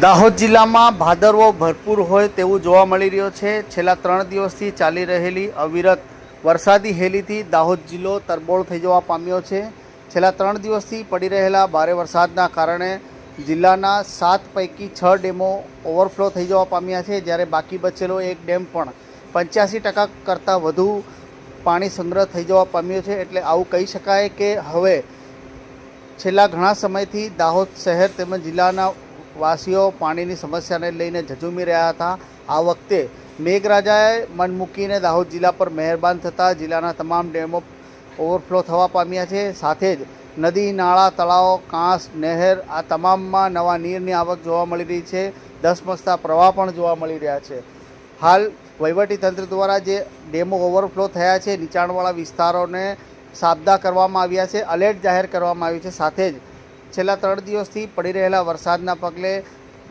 દાહોદ જિલ્લામાં ભાદરવો ભરપૂર હોય તેવું જોવા મળી રહ્યો છે. છેલ્લા ત્રણ દિવસથી ચાલી રહેલી અવિરત વરસાદી હેલીથી દાહોદ જિલ્લો તરબોળ થઈ જવા પામ્યો છે. છેલ્લા ત્રણ દિવસથી પડી રહેલા ભારે વરસાદના કારણે જિલ્લાના સાત પૈકી છ ડેમો ઓવરફ્લો થઈ જવા પામ્યા છે, જ્યારે બાકી બચેલો એક ડેમ પણ પંચ્યાસી ટકા કરતાં વધુ પાણી સંગ્રહ થઈ જવા પામ્યો છે. એટલે આવું કહી શકાય કે હવે છેલ્લા ઘણા સમયથી દાહોદ શહેર તેમજ જિલ્લાના વાસીઓ પાણીની સમસ્યાને લઈને ઝઝૂમી રહ્યા હતા. આ વખતે મેઘરાજાએ મન મૂકીને દાહોદ જિલ્લા પર મહેરબાન થતાં જિલ્લાના તમામ ડેમો ઓવરફ્લો થવા પામ્યા છે. સાથે જ નદી, નાળા, તળાવો, કાંસ, નહેર, આ તમામમાં નવા નીરની આવક જોવા મળી રહી છે. ધસમસતા પ્રવાહ પણ જોવા મળી રહ્યા છે. હાલ વહીવટીતંત્ર દ્વારા જે ડેમો ઓવરફ્લો થયા છે, નીચાણવાળા વિસ્તારોને સાબદા કરવામાં આવ્યા છે અલર્ટ જાહેર કરવામાં આવ્યું છે. સાથે જ છેલ્લા ત્રણ દિવસથી પડી રહેલા વરસાદના પગલે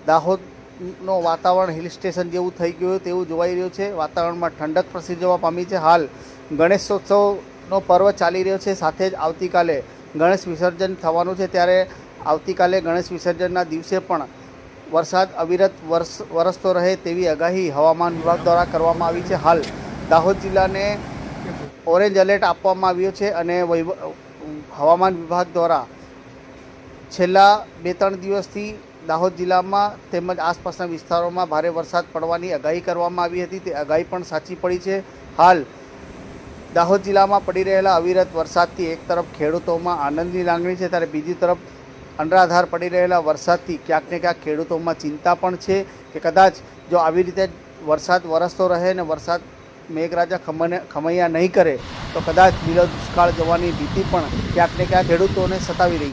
દાહોદનો વાતાવરણ હિલ સ્ટેશન જેવું થઈ ગયું તેવું જોવાઈ રહ્યું છે. વાતાવરણમાં ઠંડક પ્રસરી પામી છે. હાલ ગણેશોત્સવનો પર્વ ચાલી રહ્યો છે. સાથે જ આવતીકાલે ગણેશ વિસર્જન થવાનું છે. ત્યારે આવતીકાલે ગણેશ વિસર્જનના દિવસે પણ વરસાદ અવિરત વરસ, વરસતો રહે તેવી આગાહી હવામાન વિભાગ દ્વારા કરવામાં આવી છે. હાલ દાહોદ જિલ્લાને ઓરેન્જ એલર્ટ આપવામાં આવ્યો છે અને હવામાન વિભાગ દ્વારા છેલ્લા બે ત્રણ દિવસથી દાહોદ જિલ્લામાં તેમજ આસપાસના વિસ્તારોમાં ભારે વરસાદ પડવાની આગાહી કરવામાં આવી હતી. તે આગાહી પણ સાચી પડી છે. હાલ દાહોદ જિલ્લામાં પડી રહેલા અવિરત વરસાદથી એક તરફ ખેડૂતોમાં આનંદની લાગણી છે, ત્યારે બીજી તરફ અનરાધાર પડી રહેલા વરસાદથી ક્યાંક ને ક્યાંક ખેડૂતોમાં ચિંતા પણ છે કે કદાચ જો આવી રીતે વરસાદ વરસતો રહે ને વરસાદ મેઘરાજા ખમને, ખમૈયા નહીં કરે, તો કદાચ લીલો દુષ્કાળ જવાની ભીતિ પણ ક્યાંક ને ક્યાંક ખેડૂતોને સતાવી રહી છે